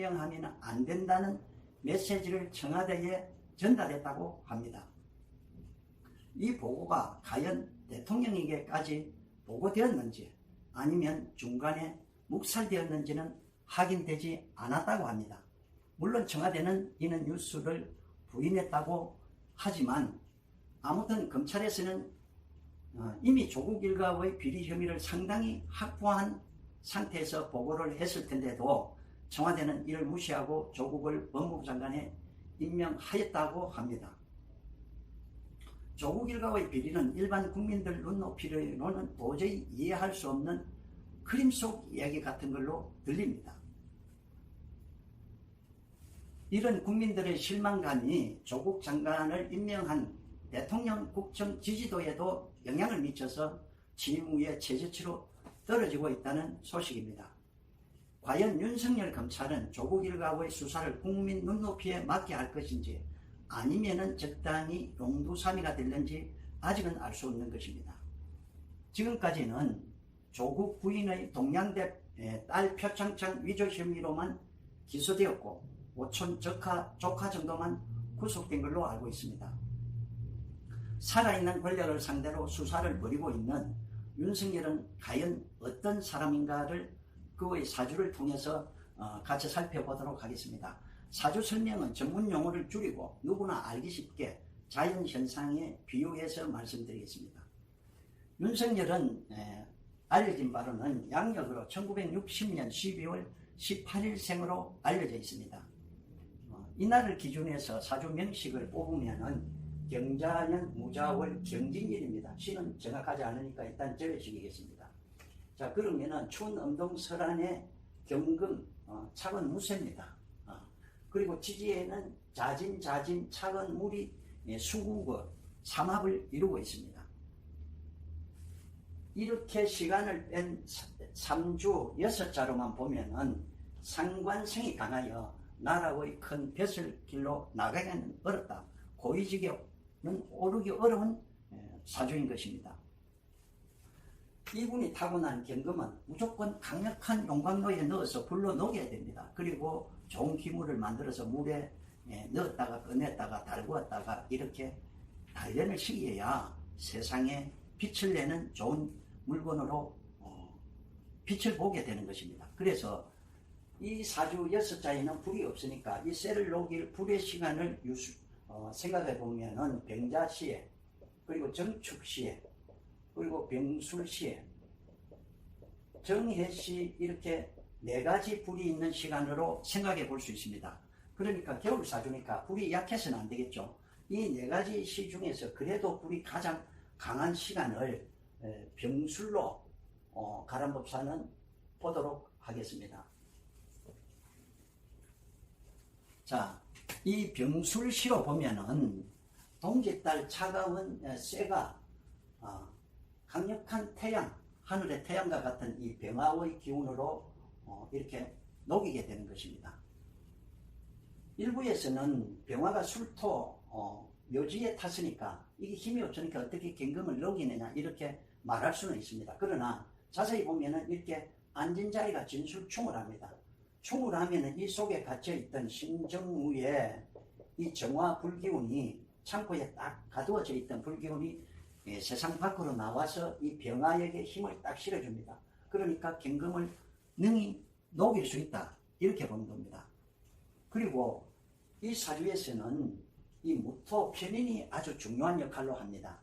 임명하면 안 된다는 메시지를 청와대에 전달했다고 합니다. 이 보고가 과연 대통령에게까지 보고되었는지 아니면 중간에 묵살되었는지는 확인되지 않았다고 합니다. 물론 청와대는 이는 뉴스를 부인했다고 하지만 아무튼 검찰에서는 어, 이미 조국 일가의 비리 혐의를 상당히 확보한 상태에서 보고를 했을 텐데도 청와대는 이를 무시하고 조국을 법무부 장관에 임명하였다고 합니다. 조국 일가의 비리는 일반 국민들 눈높이로는 도저히 이해할 수 없는 그림 속 이야기 같은 걸로 들립니다. 이런 국민들의 실망감이 조국 장관을 임명한 대통령 국정 지지도에도 영향을 미쳐서 후에 최저치로 떨어지고 있다는 소식입니다. 과연 윤석열 검찰은 조국 일가의 수사를 국민 눈높이에 맞게 할 것인지 아니면은 적당히 용두사미가 될는지 아직은 알 수 없는 것입니다. 지금까지는 조국 부인의 동양대 딸 표창장 위조 혐의로만 기소되었고 오촌 조카, 조카 정도만 구속된 걸로 알고 있습니다. 살아있는 권력을 상대로 수사를 벌이고 있는 윤석열은 과연 어떤 사람인가를 그의 사주를 통해서 어, 같이 살펴보도록 하겠습니다. 사주 설명은 전문 용어를 줄이고 누구나 알기 쉽게 자연 현상에 비유해서 말씀드리겠습니다. 윤석열은 알려진 바로는 양력으로 1960년 12월 18일생으로 알려져 있습니다. 어, 이날을 기준해서 사주 명식을 뽑으면은 경자년 무자월 경진일입니다. 시는 정확하지 않으니까 일단 적어주시겠습니다. 자 그러면은 추운 음동 설안의 경금 어, 차근 무쇠입니다. 어, 그리고 지지에는 자진 자진 차근 물이 예, 수국어 삼합을 이루고 있습니다. 이렇게 시간을 뺀 3주 6자로만 보면은 상관성이 강하여 나라의 큰 벼슬 길로 나가기는 어렵다. 고위직역 오르기 어려운 예, 사주인 것입니다. 이분이 타고난 경금은 무조건 강력한 용광로에 넣어서 불러 녹여야 됩니다. 그리고 좋은 기물을 만들어서 물에 예, 넣었다가 꺼냈다가 달구었다가 이렇게 단련을 시켜야 세상에 빛을 내는 좋은 물건으로 어, 빛을 보게 되는 것입니다. 그래서 이 사주 여섯 자에는 불이 없으니까 이 쇠를 녹일 불의 시간을 유수, 어, 생각해 보면은 병자시에 그리고 정축시에 그리고 병술 시에 정해 시 이렇게 네 가지 불이 있는 시간으로 생각해 볼 수 있습니다. 그러니까 겨울 사주니까 불이 약해서는 안 되겠죠. 이 네 가지 시 중에서 그래도 불이 가장 강한 시간을 병술로 어, 가람법사는 보도록 하겠습니다. 자, 이 병술시로 보면은 동짓달 차가운 쇠가 어, 강력한 태양, 하늘의 태양과 같은 이 병화의 기운으로 어, 이렇게 녹이게 되는 것입니다. 일부에서는 병화가 술토 어, 묘지에 탔으니까 이게 힘이 없으니까 어떻게 경금을 녹이느냐 이렇게 말할 수는 있습니다. 그러나 자세히 보면은 이렇게 앉은 자리가 진술충을 합니다. 충을 하면은 이 속에 갇혀있던 심정무에 이 정화 불기운이 창고에 딱 가두어져 있던 불기운이 예, 세상 밖으로 나와서 이 병화에게 힘을 딱 실어줍니다. 그러니까 경금을 능히 녹일 수 있다. 이렇게 보는 겁니다. 그리고 이 사주에서는 이 무토 편인이 아주 중요한 역할로 합니다.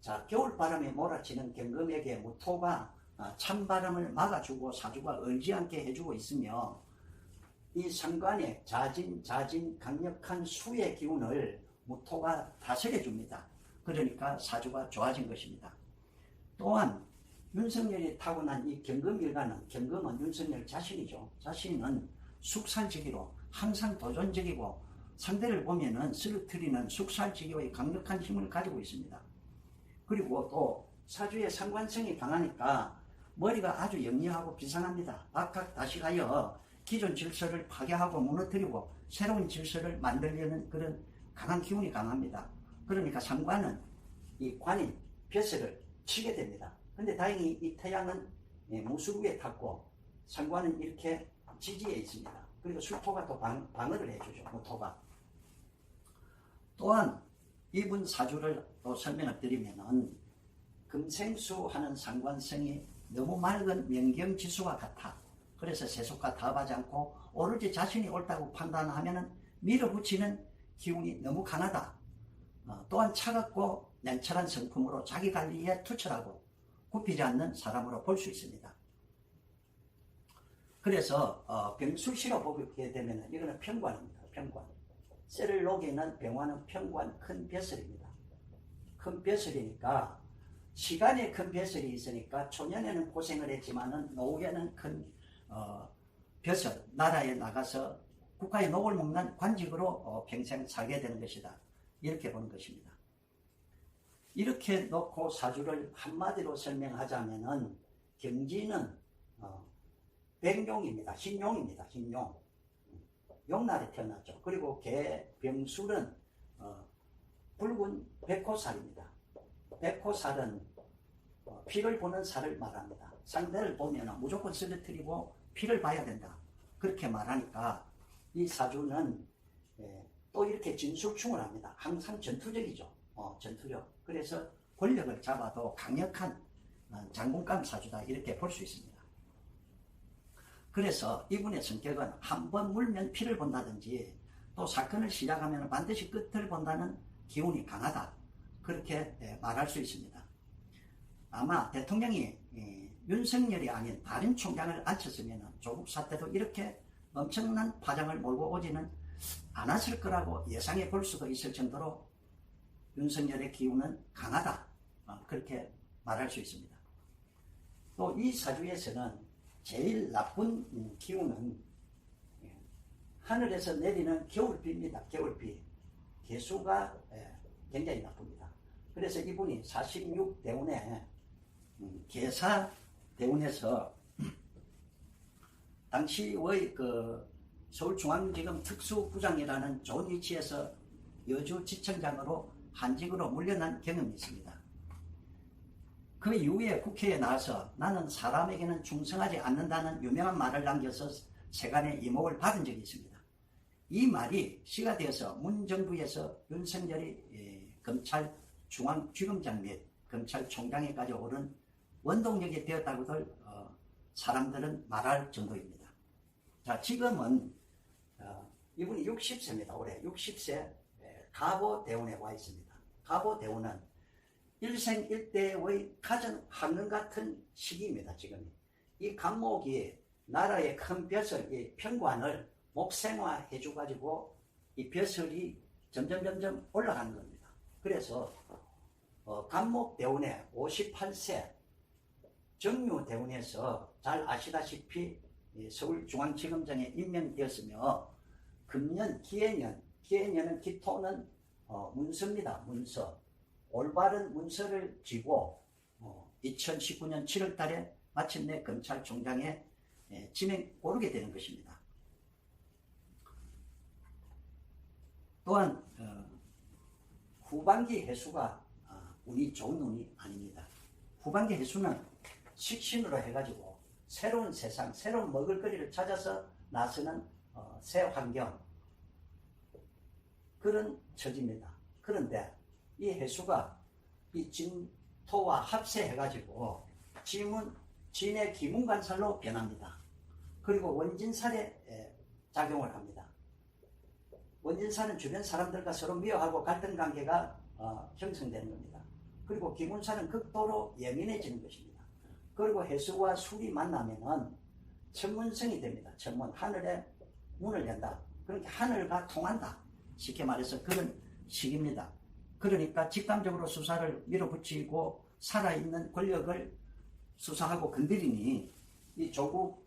자, 겨울바람에 몰아치는 경금에게 무토가 아, 찬바람을 막아주고 사주가 얼지 않게 해주고 있으며 이 상관의 자진, 자진, 강력한 수의 기운을 무토가 다스려 줍니다. 그러니까 사주가 좋아진 것입니다. 또한 윤석열이 타고난 이 경금일가는 경금은 윤석열 자신이죠. 자신은 숙살지기로 항상 도전적이고 상대를 보면은 쓰러뜨리는 숙살지기의 강력한 힘을 가지고 있습니다. 그리고 또 사주의 상관성이 강하니까 머리가 아주 영리하고 비상합니다. 박학 다시가여 기존 질서를 파괴하고 무너뜨리고 새로운 질서를 만들려는 그런 강한 기운이 강합니다. 그러니까 상관은 이 관인, 벼슬을 치게 됩니다. 근데 다행히 이 태양은 예, 무수부에 탔고 상관은 이렇게 지지에 있습니다. 그리고 술토가 또 방, 방어를 해주죠. 무토가. 또한 이분 사주를 또 설명을 드리면은 금생수 하는 상관성이 너무 맑은 명경지수와 같아. 그래서 세속과 타협하지 않고 오로지 자신이 옳다고 판단하면은 밀어붙이는 기운이 너무 강하다. 어, 또한 차갑고 냉철한 성품으로 자기 관리에 투철하고 굽히지 않는 사람으로 볼 수 있습니다. 그래서 어, 병술시로 보게 되면 이거는 평관입니다. 평관. 쇠를 녹이는 병화는 평관 큰 벼슬입니다. 큰 벼슬이니까 시간에 큰 벼슬이 있으니까 초년에는 고생을 했지만은 노후에는 큰 어, 벼슬 나라에 나가서 국가의 녹을 먹는 관직으로 어, 평생 살게 되는 것이다. 이렇게 보는 것입니다. 이렇게 놓고 사주를 한마디로 설명하자면은 경지는 어, 백룡입니다. 흰룡입니다. 흰룡. 용날에 태어났죠. 그리고 개, 병술은 어, 붉은 백호살입니다. 백호살은 어, 피를 보는 살을 말합니다. 상대를 보면 무조건 쓰러뜨리고 피를 봐야 된다. 그렇게 말하니까 이 사주는 예, 또 이렇게 진술충을 합니다. 항상 전투적이죠. 어, 전투력. 그래서 권력을 잡아도 강력한 어, 장군감 사주다 이렇게 볼 수 있습니다. 그래서 이분의 성격은 한 번 물면 피를 본다든지 또 사건을 시작하면 반드시 끝을 본다는 기운이 강하다. 그렇게 예, 말할 수 있습니다. 아마 대통령이 예, 윤석열이 아닌 다른 총장을 앉혔으면 조국 사태도 이렇게 엄청난 파장을 몰고 오지는 않았을 거라고 예상해 볼 수도 있을 정도로 윤석열의 기운은 강하다. 어, 그렇게 말할 수 있습니다. 또 이 사주에서는 제일 나쁜 음, 기운은 예, 하늘에서 내리는 겨울비입니다. 겨울비. 개수가 예, 굉장히 나쁩니다. 그래서 이분이 46대운에 음, 개사 대운에서 당시의 그 서울중앙지검 특수부장이라는 좋은 위치에서 여주지청장으로 한직으로 물려난 경험이 있습니다. 그 이후에 국회에 나와서 나는 사람에게는 충성하지 않는다는 유명한 말을 남겨서 세간의 이목을 받은 적이 있습니다. 이 말이 시가 되어서 문정부에서 윤석열이 예, 검찰 중앙지검장 및 검찰총장에까지 오른 원동력이 되었다고들 어, 사람들은 말할 정도입니다. 자, 지금은 어, 이분이 60세입니다. 올해 60세 가보 대원에 와 있습니다. 가보 대원은 일생 일대의 가장 황금 같은 시기입니다. 지금 이 간목이 나라의 큰 벼슬, 이 평관을 목생화해 줘가지고 이 벼슬이 점점 점점 올라가는 겁니다. 그래서 어, 간목 대운에 58세 정유 대운에서 잘 아시다시피 서울중앙지검장에 임명되었으며 금년 기해년 기해년은 기토는 어, 문서입니다. 문서 올바른 문서를 쥐고 어, 2019년 7월 달에 마침내 검찰총장에 예, 지명 오르게 되는 것입니다. 또한 어, 후반기 해수가 아, 운이 좋은 운이 아닙니다. 후반기 해수는 식신으로 해가지고 새로운 세상, 새로운 먹을거리를 찾아서 나서는 어, 새 환경 그런 처지입니다. 그런데 이 해수가 이 진토와 합세해가지고 지문, 진의 기문관살로 변합니다. 그리고 원진살에 작용을 합니다. 원진살은 주변 사람들과 서로 미워하고 갈등 관계가 어, 형성되는 겁니다. 그리고 기문살은 극도로 예민해지는 것입니다. 그리고 해수와 술이 만나면은 천문성이 됩니다. 천문 하늘에 문을 연다. 그러니까 하늘과 통한다. 쉽게 말해서 그런 식입니다. 그러니까 직감적으로 수사를 밀어붙이고 살아있는 권력을 수사하고 건드리니 이 조국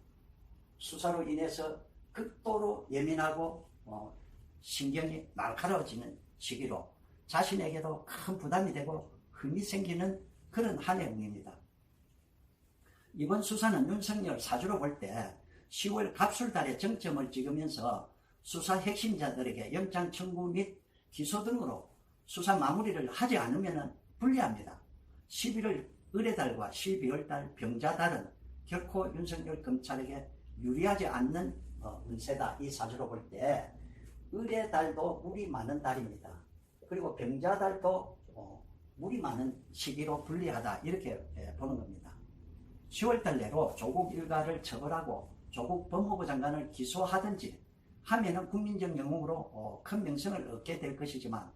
수사로 인해서 극도로 예민하고 어, 신경이 날카로워지는 시기로 자신에게도 큰 부담이 되고 흠이 생기는 그런 한 해입니다. 이번 수사는 윤석열 사주로 볼때 10월 갑술달에 정점을 찍으면서 수사 핵심자들에게 영장 청구 및 기소 등으로 수사 마무리를 하지 않으면 불리합니다. 11월 의뢰달과 12월달 병자달은 결코 윤석열 검찰에게 유리하지 않는 어, 운세다 이 사주로 볼때 을의 달도 물이 많은 달입니다. 그리고 병자 달도 어, 물이 많은 시기로 불리하다 이렇게 예, 보는 겁니다. 10월달 내로 조국 일가를 처벌하고 조국 법무부 장관을 기소하든지 하면은 국민적 영웅으로 어, 큰 명성을 얻게 될 것이지만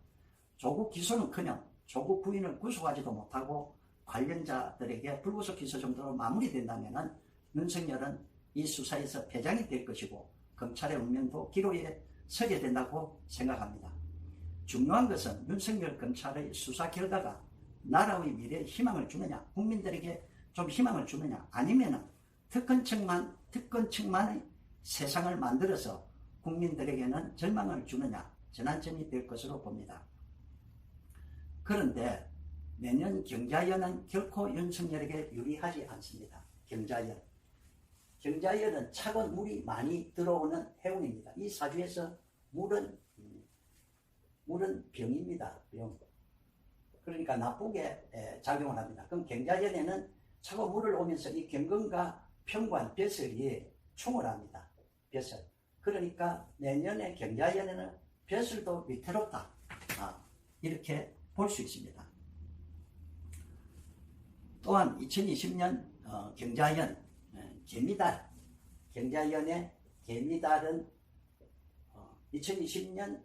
조국 기소는커녕 조국 부인을 구속하지도 못하고 관련자들에게 불구속 기소 정도로 마무리된다면은 윤석열은 이 수사에서 배장이 될 것이고 검찰의 운명도 기로에 서게 된다고 생각합니다. 중요한 것은 윤석열 검찰의 수사 결과가 나라의 미래에 희망을 주느냐, 국민들에게 좀 희망을 주느냐, 아니면은 특권층만, 특권층만의 세상을 만들어서 국민들에게는 절망을 주느냐, 전환점이 될 것으로 봅니다. 그런데 내년 경자연은 결코 윤석열에게 유리하지 않습니다. 경자연. 경자연은 차고 물이 많이 들어오는 해운입니다. 이 사주에서 물은 음, 물은 병입니다. 병. 그러니까 나쁘게 에, 작용을 합니다. 그럼 경자연에는 차고 물을 오면서 이 경건과 평관, 벼슬이 충을 합니다. 벼슬. 그러니까 내년에 경자연에는 벼슬도 위태롭다. 아, 이렇게 볼 수 있습니다. 또한 2020년 어, 경자연 에, 개미달 경자연의 개미달은 어, 2020년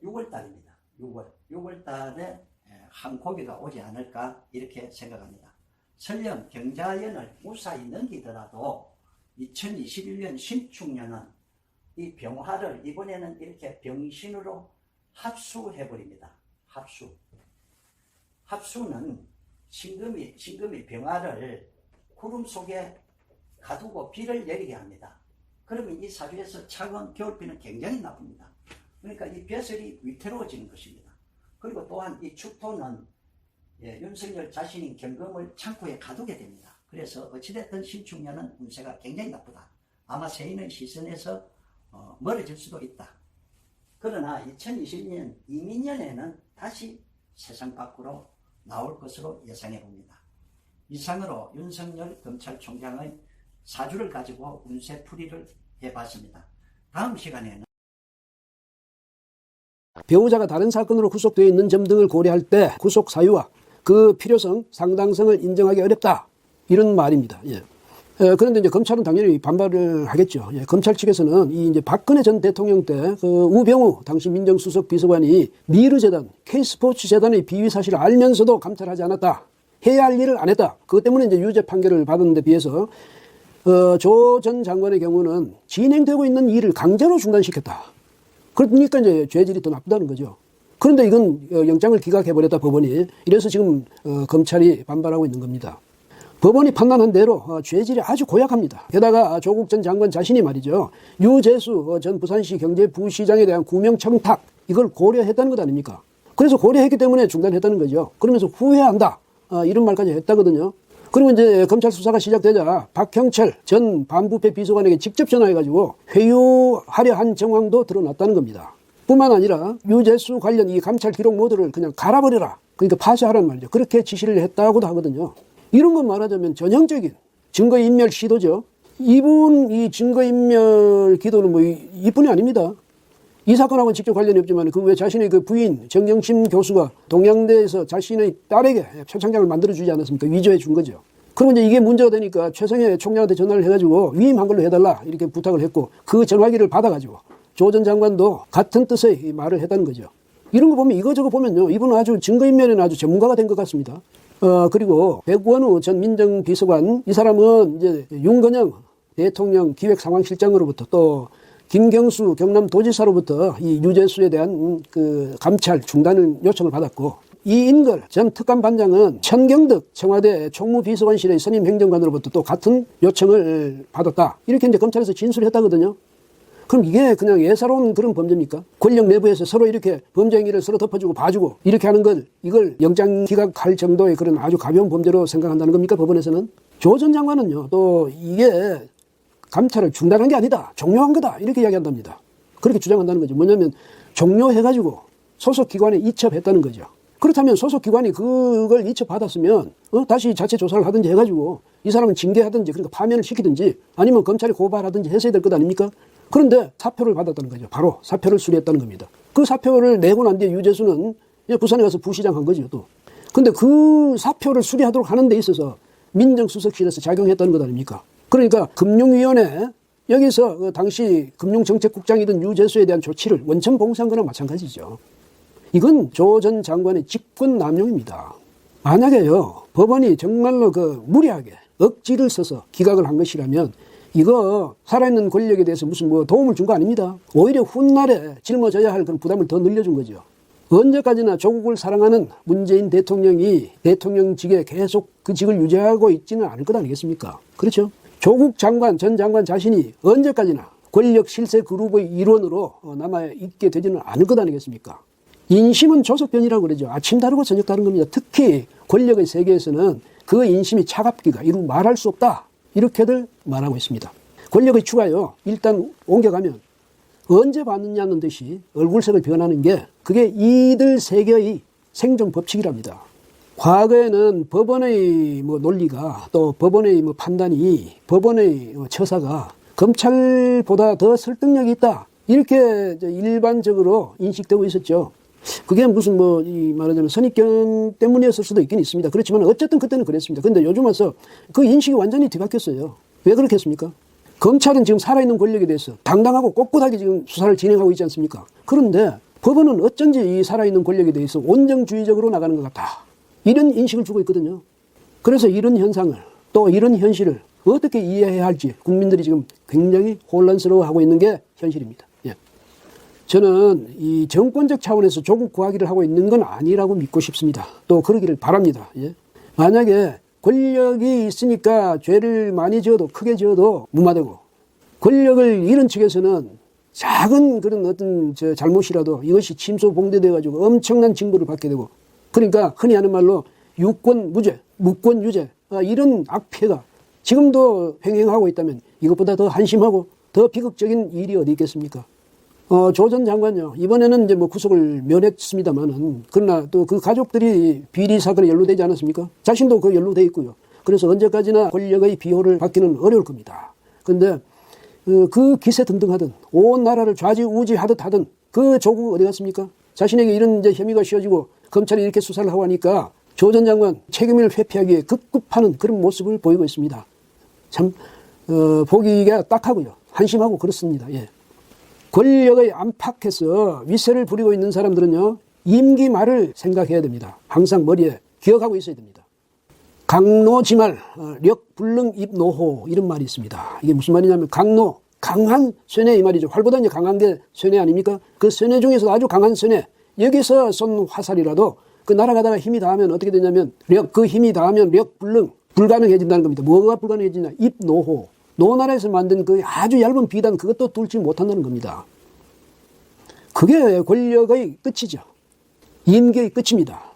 6월달입니다. 6월 6월달에 한 고비가 오지 않을까 이렇게 생각합니다. 설령 경자연을 무사히 넘기더라도 2021년 신축년은 이 병화를 이번에는 이렇게 병신으로 합수해버립니다. 합수. 합수는 신금이, 신금이 병화를 구름 속에 가두고 비를 내리게 합니다. 그러면 이 사주에서 차가운 겨울비는 굉장히 나쁩니다. 그러니까 이 벼슬이 위태로워지는 것입니다. 그리고 또한 이 축토는 예, 윤석열 자신이 경금을 창고에 가두게 됩니다. 그래서 어찌됐든 신축년은 운세가 굉장히 나쁘다. 아마 세인의 시선에서 어, 멀어질 수도 있다. 그러나 2020년 이민년에는 다시 세상 밖으로 나올 것으로 예상해 봅니다. 이상으로 윤석열 검찰총장의 사주를 가지고 운세풀이를 해봤습니다. 다음 시간에는 배우자가 다른 사건으로 구속되어 있는 점 등을 고려할 때 구속 사유와 그 필요성, 상당성을 인정하기 어렵다. 이런 말입니다. 예. 에, 그런데 이제 검찰은 당연히 반발을 하겠죠. 예, 검찰 측에서는 이 이제 박근혜 전 대통령 때 그 우병우 당시 민정수석 비서관이 미르재단, K스포츠 재단의 비위 사실을 알면서도 감찰하지 않았다. 해야 할 일을 안 했다. 그것 때문에 이제 유죄 판결을 받은 데 비해서 어, 조 전 장관의 경우는 진행되고 있는 일을 강제로 중단시켰다. 그러니까 이제 죄질이 더 나쁘다는 거죠. 그런데 이건 어, 영장을 기각해버렸다 법원이. 이래서 지금 어, 검찰이 반발하고 있는 겁니다. 법원이 판단한 대로 어, 죄질이 아주 고약합니다. 게다가 조국 전 장관 자신이 말이죠. 유재수 어, 전 부산시 경제부시장에 대한 구명 청탁 이걸 고려했다는 것 아닙니까? 그래서 고려했기 때문에 중단했다는 거죠. 그러면서 후회한다. 어, 이런 말까지 했다거든요. 그리고 이제 검찰 수사가 시작되자 박형철 전 반부패 비서관에게 직접 전화해가지고 회유하려 한 정황도 드러났다는 겁니다. 뿐만 아니라 유재수 관련 이 감찰 기록 모두를 그냥 갈아버려라. 그러니까 파쇄하라는 말이죠. 그렇게 지시를 했다고도 하거든요. 이런 건 말하자면 전형적인 증거인멸 시도죠. 이분 이 증거인멸 기도는 뭐 이- 이뿐이 아닙니다. 이 사건하고는 직접 관련이 없지만 그 왜 자신의 그 부인 정영심 교수가 동양대에서 자신의 딸에게 표창장을 만들어주지 않았습니까? 위조해 준 거죠. 그러면 이제 이게 문제가 되니까 최성해 총장한테 전화를 해가지고 위임한 걸로 해달라 이렇게 부탁을 했고 그 전화기를 받아가지고 조 전 장관도 같은 뜻의 이 말을 했다는 거죠. 이런 거 보면 이거저거 보면요. 이분은 아주 증거인멸에는 아주 전문가가 된 것 같습니다. 어, 그리고 백원우 전 민정비서관 이 사람은 이제 윤건영 대통령 기획상황실장으로부터 또 김경수 경남도지사로부터 이 유재수에 대한 음, 그 감찰 중단을 요청을 받았고 이인걸 전 특감반장은 천경덕 청와대 총무비서관실의 선임 행정관으로부터 또 같은 요청을 받았다. 이렇게 이제 검찰에서 진술을 했다거든요. 그럼 이게 그냥 예사로운 그런 범죄입니까? 권력 내부에서 서로 이렇게 범죄 행위를 서로 덮어주고 봐주고 이렇게 하는 걸 이걸 영장 기각할 정도의 그런 아주 가벼운 범죄로 생각한다는 겁니까? 법원에서는? 조 전 장관은요, 또 이게 감찰을 중단한 게 아니다. 종료한 거다. 이렇게 이야기한답니다. 그렇게 주장한다는 거죠. 뭐냐면 종료해가지고 소속 기관에 이첩했다는 거죠. 그렇다면 소속 기관이 그걸 이첩받았으면 어? 다시 자체 조사를 하든지 해가지고 이 사람은 징계하든지 그러니까 파면을 시키든지 아니면 검찰이 고발하든지 했어야 될 것 아닙니까? 그런데 사표를 받았다는 거죠. 바로 사표를 수리했다는 겁니다. 그 사표를 내고 난 뒤에 유재수는 부산에 가서 부시장 한 거죠. 또. 근데 그 사표를 수리하도록 하는 데 있어서 민정수석실에서 작용했다는 것 아닙니까? 그러니까 금융위원회 여기서 그 당시 금융정책국장이던 유재수에 대한 조치를 원천 봉쇄한 거나 마찬가지죠. 이건 조 전 장관의 직권 남용입니다. 만약에요, 법원이 정말로 그 무리하게 억지를 써서 기각을 한 것이라면 이거 살아있는 권력에 대해서 무슨 뭐 도움을 준 거 아닙니다. 오히려 훗날에 짊어져야 할 그런 부담을 더 늘려준 거죠. 언제까지나 조국을 사랑하는 문재인 대통령이 대통령직에 계속 그 직을 유지하고 있지는 않을 것 아니겠습니까? 그렇죠? 조국 장관, 전 장관 자신이 언제까지나 권력 실세 그룹의 일원으로 어, 남아 있게 되지는 않을 것 아니겠습니까? 인심은 조석변이라고 그러죠. 아침 다르고 저녁 다른 겁니다. 특히 권력의 세계에서는 그 인심이 차갑기가 이루 말할 수 없다. 이렇게들 말하고 있습니다. 권력의 추가요. 일단 옮겨가면 언제 받느냐는 듯이 얼굴색을 변하는 게 그게 이들 세계의 생존 법칙이랍니다. 과거에는 법원의 뭐 논리가 또 법원의 뭐 판단이 법원의 뭐 처사가 검찰보다 더 설득력이 있다. 이렇게 일반적으로 인식되고 있었죠. 그게 무슨 뭐, 이 말하자면 선입견 때문이었을 수도 있긴 있습니다. 그렇지만 어쨌든 그때는 그랬습니다. 근데 요즘 와서 그 인식이 완전히 뒤바뀌었어요. 왜 그렇겠습니까? 검찰은 지금 살아있는 권력에 대해서 당당하고 꼿꼿하게 지금 수사를 진행하고 있지 않습니까? 그런데 법원은 어쩐지 이 살아있는 권력에 대해서 온정주의적으로 나가는 것 같다. 이런 인식을 주고 있거든요. 그래서 이런 현상을 또 이런 현실을 어떻게 이해해야 할지 국민들이 지금 굉장히 혼란스러워하고 있는 게 현실입니다. 예. 저는 이 정권적 차원에서 조국 구하기를 하고 있는 건 아니라고 믿고 싶습니다. 또 그러기를 바랍니다. 예. 만약에 권력이 있으니까 죄를 많이 지어도 크게 지어도 무마되고 권력을 잃은 측에서는 작은 그런 어떤 저 잘못이라도 이것이 침소봉대돼 가지고 엄청난 징벌을 받게 되고 그러니까 흔히 하는 말로 유권 무죄, 무권 유죄 아, 이런 악폐가 지금도 횡행하고 있다면 이것보다 더 한심하고 더 비극적인 일이 어디 있겠습니까? 어, 조 전 장관요. 이번에는 이제 뭐 구속을 면했습니다만은 그러나 또 그 가족들이 비리 사건에 연루되지 않았습니까? 자신도 그 연루돼 있고요. 그래서 언제까지나 권력의 비호를 받기는 어려울 겁니다. 근데 어, 그 기세 등등하던 온 나라를 좌지우지하듯 하던 그 조국 어디 갔습니까? 자신에게 이런 이제 혐의가 씌워지고 검찰이 이렇게 수사를 하고 하니까 조 전 장관 책임을 회피하기 위해 급급하는 그런 모습을 보이고 있습니다. 참 어, 보기가 딱하고요. 한심하고 그렇습니다. 예. 권력의 안팎에서 위세를 부리고 있는 사람들은요, 임기 말을 생각해야 됩니다. 항상 머리에 기억하고 있어야 됩니다. 강노지말, 어, 력불능 입노호, 이런 말이 있습니다. 이게 무슨 말이냐면, 강노, 강한 쇠뇌 이 말이죠. 활보다 이제 강한 게 쇠뇌 아닙니까? 그 쇠뇌 중에서 아주 강한 쇠뇌, 여기서 쏜 화살이라도 그 날아가다가 힘이 닿으면 어떻게 되냐면, 력, 그 힘이 닿으면 력불능, 불가능해진다는 겁니다. 뭐가 불가능해지냐? 입노호. 노나라에서 만든 그 아주 얇은 비단 그것도 뚫지 못한다는 겁니다. 그게 권력의 끝이죠. 임계의 끝입니다.